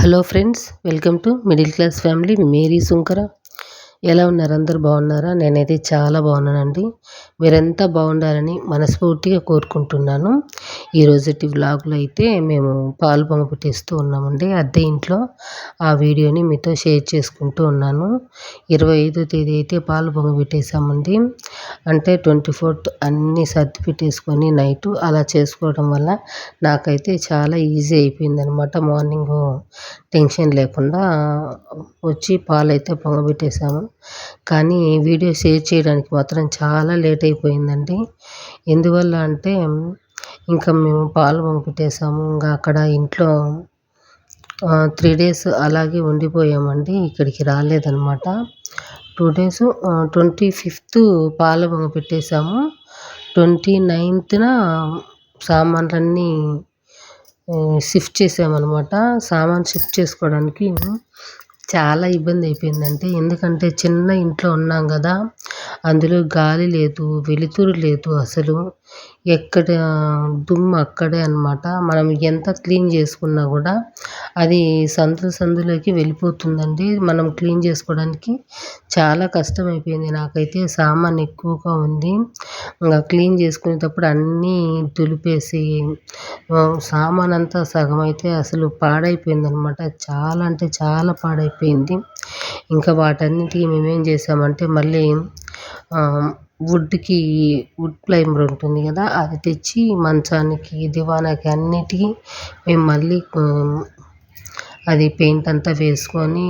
Hello friends welcome to middle class family. Mary Sunkara. ఎలా ఉన్నారు? అందరు బాగున్నారా? నేనైతే చాలా బాగున్నానండి. మీరంతా బాగుండాలని మనస్ఫూర్తిగా కోరుకుంటున్నాను. ఈరోజుటి వ్లాగ్లో అయితే మేము పాలు పొంగ పెట్టేస్తూ ఉన్నామండి. అద్దె ఇంట్లో ఆ వీడియోని మీతో షేర్ చేసుకుంటూ ఉన్నాను. ఇరవై ఐదో తేదీ అయితే పాలు పొంగ పెట్టేసామండి అంటే ట్వంటీ ఫోర్త్ అన్నీ సర్ది పెట్టేసుకొని నైట్ అలా చేసుకోవడం వల్ల నాకైతే చాలా ఈజీ అయిపోయిందనమాట మార్నింగ్ టెన్షన్ లేకుండా వచ్చి పాలైతే పొంగబెట్టేసాము కానీ వీడియో షేర్ చేయడానికి మాత్రం చాలా లేట్ అయిపోయిందండి. ఎందువల్ల అంటే ఇంకా మేము పాలు పంపించేసాము ఇంకా అక్కడ ఇంట్లో త్రీ డేస్ అలాగే ఉండిపోయామండి. ఇక్కడికి రాలేదన్నమాట. టూ డేస్ ట్వంటీ ఫిఫ్త్ పాలు పొంగ పెట్టేసాము ట్వంటీ నైన్త్న సామాన్లన్నీ షిఫ్ట్ చేసామన్నమాట. సామాన్ షిఫ్ట్ చేసుకోవడానికి చాలా ఇబ్బంది అయిపోయిందంటే ఎందుకంటే చిన్న ఇంట్లో ఉన్నాం కదా అందులో గాలి లేదు వెలుతురు లేదు అసలు. ఎక్కడ దుమ్ము అక్కడే అనమాట మనం ఎంత క్లీన్ చేసుకున్నా కూడా అది సందు సందులోకి వెళ్ళిపోతుందండి. మనం క్లీన్ చేసుకోవడానికి చాలా కష్టం అయిపోయింది నాకైతే సామాన్ ఎక్కువగా ఉంది. ఇంకా క్లీన్ చేసుకునేటప్పుడు అన్నీ దులిపేసి సామాన్ అంతా సగం అయితే అసలు పాడైపోయింది అనమాట చాలా అంటే చాలా పాడైపోయింది. ఇంకా వాటన్నిటికీ మేమేం చేసామంటే మళ్ళీ వుడ్కి వుడ్ ప్లైమర్ ఉంటుంది కదా అది తెచ్చి మంచానికి దివానాకి అన్నిటికీ మేము మళ్ళీ అది పెయింట్ అంతా వేసుకొని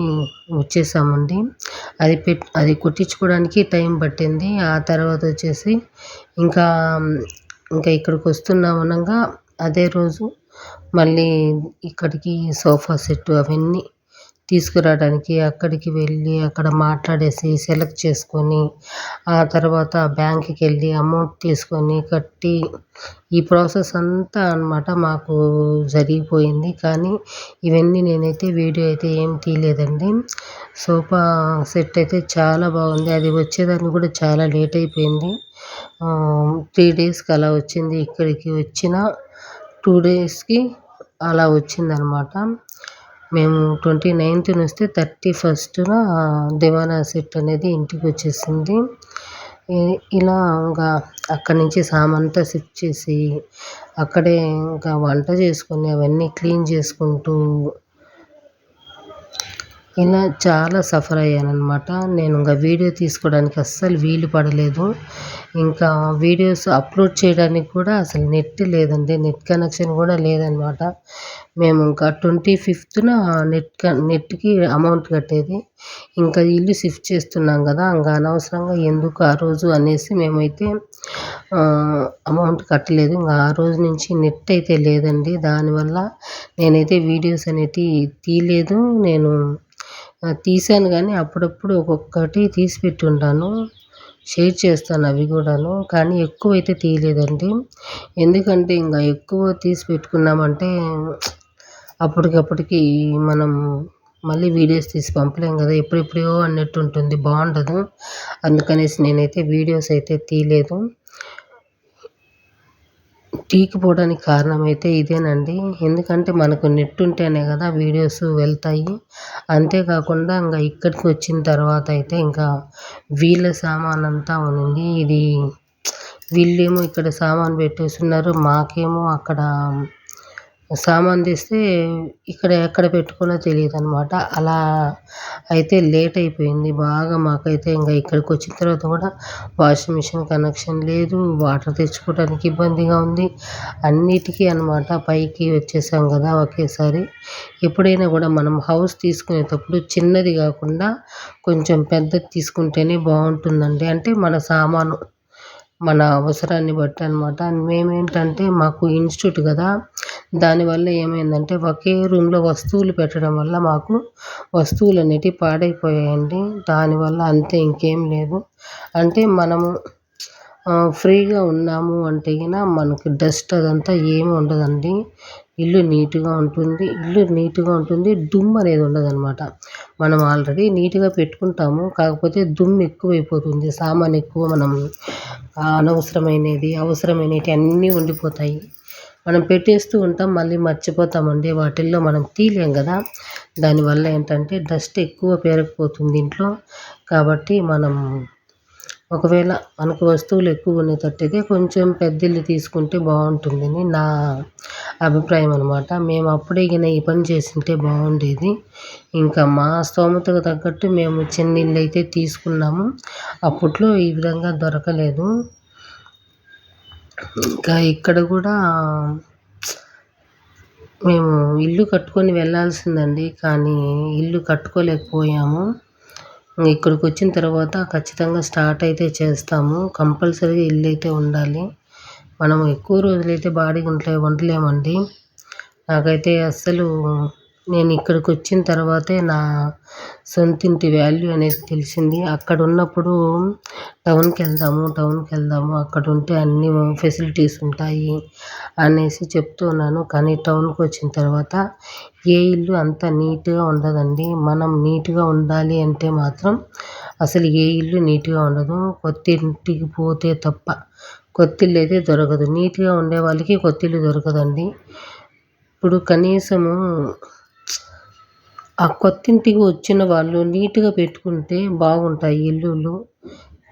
వచ్చేసామండి. అది పెట్ అది కుట్టించుకోవడానికి టైం పట్టింది. ఆ తర్వాత వచ్చేసి ఇంకా ఇంకా ఇక్కడికి వస్తున్నాం అనగా అదే రోజు మళ్ళీ ఇక్కడికి సోఫా సెట్టు అవన్నీ తీసుకురావడానికి అక్కడికి వెళ్ళి అక్కడ మాట్లాడేసి సెలెక్ట్ చేసుకొని ఆ తర్వాత బ్యాంక్కి వెళ్ళి అమౌంట్ తీసుకొని కట్టి ఈ ప్రాసెస్ అంతా అనమాట మాకు జరిగిపోయింది. కానీ ఇవన్నీ నేనైతే వీడియో అయితే ఏం తీయలేదండి. సోఫా సెట్ అయితే చాలా బాగుంది. అది వచ్చేదానికి కూడా చాలా లేట్ అయిపోయింది. త్రీ డేస్కి అలా వచ్చింది. ఇక్కడికి వచ్చిన టూ డేస్కి అలా వచ్చిందనమాట మేము ట్వంటీ నైన్త్న వస్తే థర్టీ ఫస్ట్న దివానా సెట్ అనేది ఇంటికి వచ్చేసింది. ఇలా ఇంకా అక్కడి నుంచి సామంతా షిఫ్ట్ చేసి అక్కడే ఇంకా వంట చేసుకొని అవన్నీ క్లీన్ చేసుకుంటూ ఇలా చాలా సఫర్ అయ్యాను అనమాట నేను ఇంకా వీడియో తీసుకోవడానికి అస్సలు వీలు పడలేదు. ఇంకా వీడియోస్ అప్లోడ్ చేయడానికి కూడా అసలు నెట్ లేదండి. నెట్ కనెక్షన్ కూడా లేదనమాట మేము ఇంకా ట్వంటీ ఫిఫ్త్న నెట్ నెట్కి అమౌంట్ కట్టేది. ఇంకా ఇల్లు షిఫ్ట్ చేస్తున్నాం కదా ఇంకా అనవసరంగా ఎందుకు ఆ రోజు అనేసి మేమైతే అమౌంట్ కట్టలేదు. ఇంకా ఆ రోజు నుంచి నెట్ అయితే లేదండి. దానివల్ల నేనైతే వీడియోస్ అనేటివి తీయలేదు. నేను తీసాను కానీ అప్పుడప్పుడు ఒక్కొక్కటి తీసి పెట్టుంటాను. షేర్ చేస్తాను అవి కూడాను. కానీ ఎక్కువ అయితే తీయలేదండి. ఎందుకంటే ఇంకా ఎక్కువ తీసి పెట్టుకున్నామంటే అప్పటికప్పటికి మనం మళ్ళీ వీడియోస్ తీసి పంపలేం కదా. ఎప్పుడెప్పుడో అన్నట్టు ఉంటుంది. బాగుండదు. అందుకనేసి నేనైతే వీడియోస్ అయితే తీయలేదు. తీయకపోవడానికి కారణం అయితే ఇదేనండి. ఎందుకంటే మనకు నెట్ ఉంటేనే కదా వీడియోస్ వెళ్తాయి. అంతేకాకుండా ఇంకా ఇక్కడికి వచ్చిన తర్వాత అయితే ఇంకా వీళ్ళ సామాన్ అంతా ఉంది ఇది వీళ్ళేమో ఇక్కడ సామాన్ పెట్టేస్తున్నారు. మాకేమో అక్కడ సామాన్ తెస్తే ఇక్కడ ఎక్కడ పెట్టుకోవాలో తెలియదు అనమాట అలా అయితే లేట్ అయిపోయింది. బాగా మాకైతే ఇంకా ఇక్కడికి వచ్చిన తర్వాత కూడా వాషింగ్ మిషన్ కనెక్షన్ లేదు. వాటర్ తెచ్చుకోవడానికి ఇబ్బందిగా ఉంది. అన్నిటికీ అనమాట పైకి వచ్చేసాం కదా ఒకేసారి. ఎప్పుడైనా కూడా మనం హౌస్ తీసుకునేటప్పుడు చిన్నది కాకుండా కొంచెం పెద్దది తీసుకుంటేనే బాగుంటుందండి. అంటే మన సామాను మన అవసరాన్ని బట్టి అనమాట మేమేంటంటే మాకు ఇన్స్టిట్యూట్ కదా. దానివల్ల ఏమైందంటే ఒకే రూమ్లో వస్తువులు పెట్టడం వల్ల మాకు వస్తువులు అనేటివి పాడైపోయాయండి దానివల్ల అంతే ఇంకేం లేదు. అంటే మనము ఫ్రీగా ఉన్నాము అంటే గిన మనకు డస్ట్ అదంతా ఏమి ఉండదండి. ఇల్లు నీట్గా ఉంటుంది. ఇల్లు నీట్గా ఉంటుంది. దుమ్ము అనేది ఉండదన్నమాట. మనం ఆల్రెడీ నీట్గా పెట్టుకుంటాము. కాకపోతే దుమ్ము ఎక్కువైపోతుంది. సామాన్ ఎక్కువ మనం అనవసరమైనది అవసరమైనవి అన్నీ ఉండిపోతాయి. మనం పెట్టేస్తూ ఉంటాం మళ్ళీ మర్చిపోతామండి. వాటిల్లో మనం తీయలేం కదా. దానివల్ల ఏంటంటే డస్ట్ ఎక్కువ పేరుకుపోతుంది ఇంట్లో కాబట్టి మనం ఒకవేళ మనకు వస్తువులు ఎక్కువ ఉండేటట్టయితే కొంచెం పెద్ద ఇల్లు తీసుకుంటే బాగుంటుందని నా అభిప్రాయం అనమాట మేము అప్పుడే గిన ఈ పని చేసింటే బాగుండేది. ఇంకా మా స్తోమతకు తగ్గట్టు మేము చిన్న ఇల్లు అయితే తీసుకున్నాము. అప్పట్లో ఈ విధంగా దొరకలేదు. ఇంకా ఇక్కడ కూడా మేము ఇల్లు కట్టుకొని వెళ్ళాల్సిందండి కానీ ఇల్లు కట్టుకోలేకపోయాము. ఇక్కడికి వచ్చిన తర్వాత ఖచ్చితంగా స్టార్ట్ అయితే చేస్తాము. కంపల్సరీగా ఇల్లు అయితే ఉండాలి. మనం ఎక్కువ రోజులైతే బాడీగా ఉంటే ఉండలేమండి. నాకైతే అస్సలు నేను ఇక్కడికి వచ్చిన తర్వాతే నా సొంతింటి వాల్యూ అనేది తెలిసింది. అక్కడ ఉన్నప్పుడు టౌన్కి వెళ్దాము టౌన్కి వెళ్దాము అక్కడ ఉంటే అన్ని ఫెసిలిటీస్ ఉంటాయి అనేసి చెప్తున్నాను కానీ టౌన్కి వచ్చిన తర్వాత ఏ ఇల్లు అంత నీట్గా ఉండదండి. మనం నీట్గా ఉండాలి అంటే మాత్రం అసలు ఏ ఇల్లు నీట్గా ఉండదు. కొత్త ఇంటికి పోతే తప్ప కొత్త ఇల్లు అయితే దొరకదు. నీట్గా ఉండే వాళ్ళకి కొత్త ఇల్లు దొరకదండి. ఇప్పుడు కనీసము ఆ కొత్తింటికి వచ్చిన వాళ్ళు నీట్గా పెట్టుకుంటే బాగుంటాయి ఇల్లులు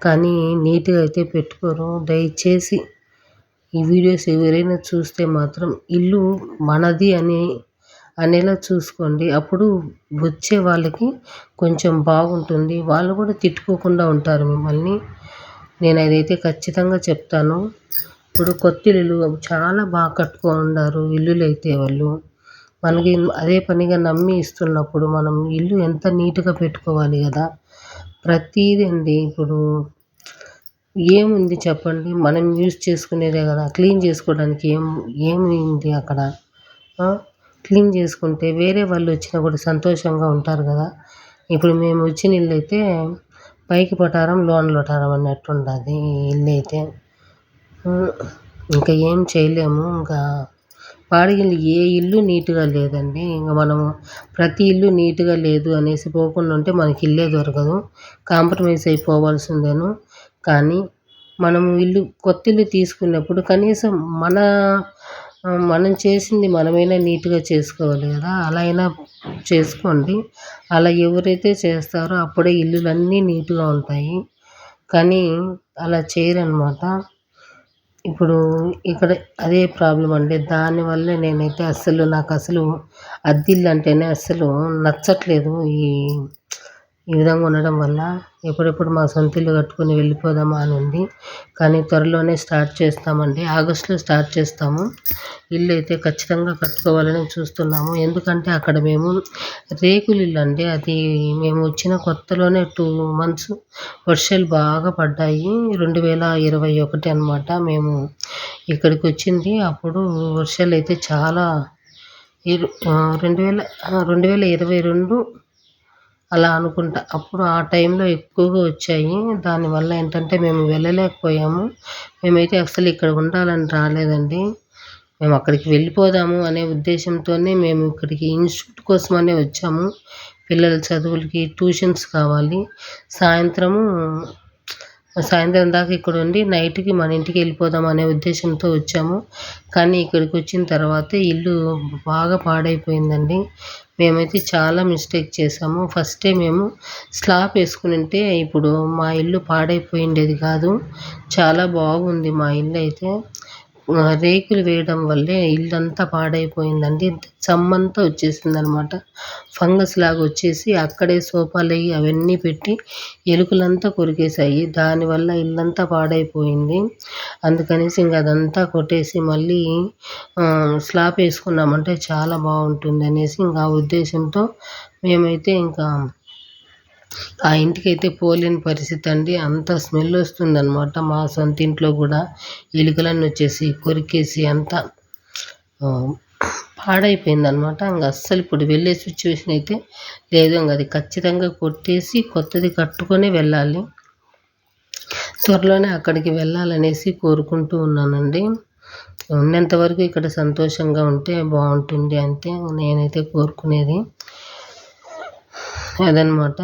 కానీ నీట్గా అయితే పెట్టుకోరు. దయచేసి ఈ వీడియోస్ ఎవరైనా చూస్తే మాత్రం ఇల్లు మనది అని అనేలా చూసుకోండి. అప్పుడు వచ్చే వాళ్ళకి కొంచెం బాగుంటుంది. వాళ్ళు కూడా తిట్టుకోకుండా ఉంటారు మిమ్మల్ని. నేను అదైతే ఖచ్చితంగా చెప్తాను. ఇప్పుడు కొత్త ఇల్లు చాలా బాగా కట్టుకున్నారు ఇల్లులు అయితే వాళ్ళు. మనకి అదే పనిగా నమ్మి ఇస్తున్నప్పుడు మనం ఇల్లు ఎంత నీట్గా పెట్టుకోవాలి కదా? ప్రతీది అండి ఇప్పుడు ఏముంది చెప్పండి? మనం యూజ్ చేసుకునేదే కదా. క్లీన్ చేసుకోవడానికి ఏం ఏమింది అక్కడ? క్లీన్ చేసుకుంటే వేరే వాళ్ళు వచ్చినా కూడా సంతోషంగా ఉంటారు కదా. ఇప్పుడు మేము వచ్చిన ఇల్లు అయితే పైకి పటారం లోన్ లొటారం అన్నట్టు ఉండదు ఇల్లు అయితే. ఇంకా ఏం చేయలేము. ఇంకా బాడిగిల్లు ఏ ఇల్లు నీట్గా లేదండి. ఇంకా మనము ప్రతి ఇల్లు నీట్గా లేదు అనేసి పోకుండా ఉంటే మనకి ఇల్లే దొరకదు. కాంప్రమైజ్ అయిపోవాల్సిందేను. కానీ మనము ఇల్లు కొత్త ఇల్లు తీసుకున్నప్పుడు కనీసం మన మనం చేసింది మనమైనా నీట్గా చేసుకోవాలి కదా. అలా అయినా చేసుకోండి. అలా ఎవరైతే చేస్తారో అప్పుడే ఇల్లులన్నీ నీట్గా ఉంటాయి. కానీ అలా చేయరనమాట. ఇప్పుడు ఇక్కడ అదే ప్రాబ్లం అండి. దానివల్లే నేనైతే అస్సలు నాకు అసలు అద్దిల్లు అంటేనే అస్సలు నచ్చట్లేదు ఈ ఈ విధంగా ఉండడం వల్ల ఎప్పుడెప్పుడు మా సొంత ఇల్లు కట్టుకొని వెళ్ళిపోదామా అని ఉంది. కానీ త్వరలోనే స్టార్ట్ చేస్తామండి. ఆగస్టులో స్టార్ట్ చేస్తాము. ఇల్లు అయితే ఖచ్చితంగా కట్టుకోవాలని చూస్తున్నాము. ఎందుకంటే అక్కడ మేము రేకులు ఇల్లు అండి. అది మేము వచ్చిన కొత్తలోనే టూ మంత్స్ వర్షాలు బాగా పడ్డాయి. రెండు వేల ఇరవై ఒకటి అనమాట మేము ఇక్కడికి వచ్చింది. అప్పుడు వర్షాలు అయితే చాలా ఇరు రెండు వేల రెండు వేల ఇరవై రెండు అలా అనుకుంటా. అప్పుడు ఆ టైంలో ఎక్కువగా వచ్చాయి. దానివల్ల ఏంటంటే మేము వెళ్ళలేకపోయాము. మేమైతే అసలు ఇక్కడ ఉండాలని రాలేదండి. మేము అక్కడికి వెళ్ళిపోదాము అనే ఉద్దేశంతోనే మేము ఇక్కడికి ఇన్స్టిట్యూట్ కోసమనే వచ్చాము. పిల్లల చదువులకి ట్యూషన్స్ కావాలి. సాయంత్రము సాయంత్రం దాకా ఇక్కడ ఉండి నైట్కి మన ఇంటికి వెళ్ళిపోదాం అనే ఉద్దేశంతో వచ్చాము. కానీ ఇక్కడికి వచ్చిన తర్వాత ఇల్లు బాగా పాడైపోయిందండి. మేమైతే చాలా మిస్టేక్ చేసాము ఫస్టే మేము స్లాబ్ వేసుకుని ఉంటే ఇప్పుడు మా ఇల్లు పాడైపోయిండేది కాదు. చాలా బాగుంది మా ఇల్లు అయితే. రేకులు వేయడం వల్లే ఇల్లంతా పాడైపోయిందండి. చమ్మంతా వచ్చేసింది అనమాట ఫంగస్ లాగా వచ్చేసి అక్కడే సోఫాలు అవన్నీ పెట్టి ఎలుకలంతా కొరికేసాయి దానివల్ల ఇల్లంతా పాడైపోయింది. అందుకనేసి ఇంక అదంతా కొట్టేసి మళ్ళీ స్లాబ్ వేసుకున్నామంటే చాలా బాగుంటుంది అనేసి ఇంకా ఉద్దేశంతో మేమైతే ఇంకా ఆ ఇంటికైతే పోలేని పరిస్థితి అండి. అంత స్మెల్ వస్తుందన్నమాట మా సొంత ఇంట్లో కూడా. ఎలుకలన్నీ వచ్చేసి కొరికేసి అంతా పాడైపోయిందనమాట ఇంకా అస్సలు ఇప్పుడు వెళ్ళే సిచ్యువేషన్ అయితే లేదు. ఇంకా అది ఖచ్చితంగా కొట్టేసి కొత్తది కట్టుకొని వెళ్ళాలి. త్వరలోనే అక్కడికి వెళ్ళాలనేసి కోరుకుంటూ ఉన్నానండి. ఉన్నంతవరకు ఇక్కడ సంతోషంగా ఉంటే బాగుంటుంది అంతే. నేనైతే కోరుకునేది అదనమాట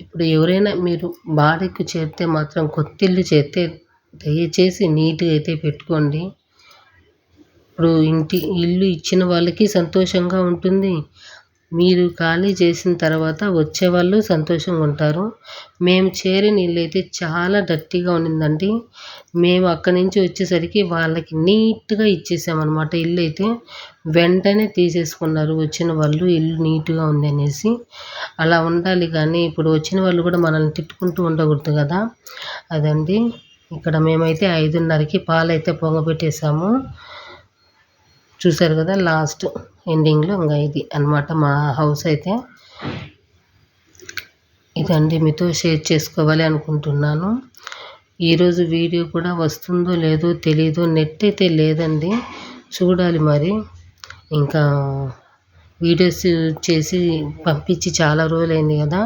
ఇప్పుడు ఎవరైనా మీరు బాడీకి చేరితే మాత్రం కొత్తిల్లు చేస్తే చేరితే దయచేసి నీట్గా అయితే పెట్టుకోండి. ఇప్పుడు ఇంటి ఇల్లు ఇచ్చిన వాళ్ళకి సంతోషంగా ఉంటుంది. మీరు ఖాళీ చేసిన తర్వాత వచ్చేవాళ్ళు సంతోషంగా ఉంటారు. మేము చేరిన ఇల్లు అయితే చాలా డర్టీగా ఉన్నిందండి. మేము అక్కడి నుంచి వచ్చేసరికి వాళ్ళకి నీట్గా ఇచ్చేసామన్నమాట ఇల్లు అయితే వెంటనే తీసేసుకున్నారు. వచ్చిన వాళ్ళు ఇల్లు నీట్గా ఉంది అనేసి అలా ఉండాలి కానీ ఇప్పుడు వచ్చిన వాళ్ళు కూడా మనల్ని తిట్టుకుంటూ ఉండకూడదు కదా. అదండి. ఇక్కడ మేమైతే ఐదున్నరకి పాలు అయితే పొంగబెట్టేసాము చూసారు కదా లాస్ట్ ఎండింగ్లో ఇంకా ఇది అనమాట మా హౌస్ అయితే. ఇదండి మీతో షేర్ చేసుకోవాలి అనుకుంటున్నాను. ఈరోజు వీడియో కూడా వస్తుందో లేదో తెలీదు నెట్ అయితే లేదండి. చూడాలి మరి. ఇంకా వీడియోస్ చేసి పంపించి చాలా రోజులైంది కదా.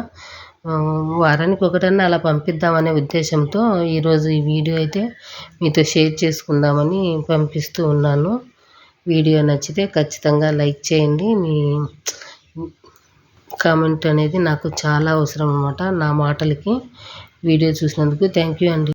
వారానికి ఒకటన్నా అలా పంపిద్దామనే ఉద్దేశంతో ఈరోజు ఈ వీడియో అయితే మీతో షేర్ చేసుకుందామని పంపిస్తూ ఉన్నాను. వీడియో నచ్చితే ఖచ్చితంగా లైక్ చేయండి. మీ కామెంట్ అనేది నాకు చాలా అవసరం అన్నమాట నా మాటలకి. వీడియో చూసినందుకు థ్యాంక్ యూ అండి.